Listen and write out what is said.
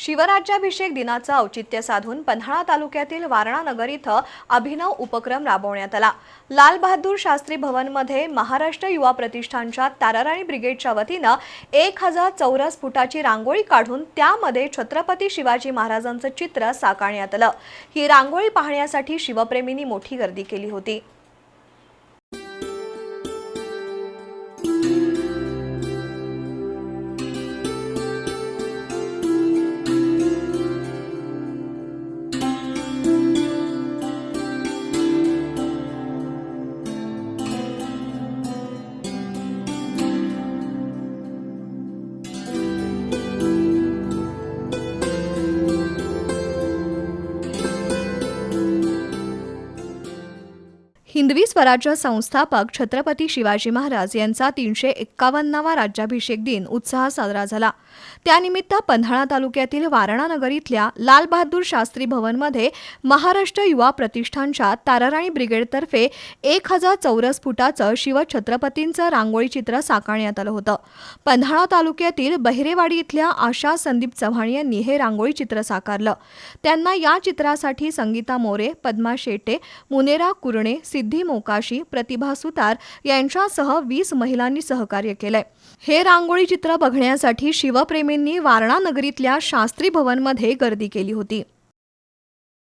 शिवराज्याभिषेक दिनाचं औचित्य साधून पन्हाळा तालुक्यातील वारणा नगर इथं अभिनव उपक्रम राबवण्यात आला. लालबहादूर शास्त्री भवनमध्ये महाराष्ट्र युवा प्रतिष्ठानच्या ताराराणी ब्रिगेडच्या वतीनं एक हजार चौरस फुटाची रांगोळी काढून त्यामध्ये छत्रपती शिवाजी महाराजांचं चित्र साकारण्यात आलं. ही रांगोळी पाहण्यासाठी शिवप्रेमींनी मोठी गर्दी केली होती. हिंदवी स्वराज्य संस्थापक छत्रपती शिवाजी महाराज यांचा तीनशे एक्कावन्नावा राज्याभिषेक दिन उत्साहात साजरा झाला. त्यानिमित्त पन्हाळा तालुक्यातील वारणानगर इथल्या लालबहादूर शास्त्री भवनमध्ये महाराष्ट्र युवा प्रतिष्ठानच्या ताराराणी ब्रिगेडतर्फे एक हजार चौरस फुटाचं शिवछत्रपतींचं रांगोळी चित्र साकारण्यात आलं होतं. पन्हाळा तालुक्यातील बहिरेवाडी इथल्या आशा संदीप चव्हाण यांनी हे रांगोळी चित्र साकारलं. त्यांना या चित्रासाठी संगीता मोरे पद्मा शेटे मुनेरा कुरणे सिद्धी मोकाशी प्रतिभा सुतार यांच्यासह वीस महिलांनी सहकार्य केलंय. हे रांगोळी चित्र बघण्यासाठी शिवप्रेमींनी वारणा नगरीतल्या शास्त्री भवनमध्ये गर्दी केली होती.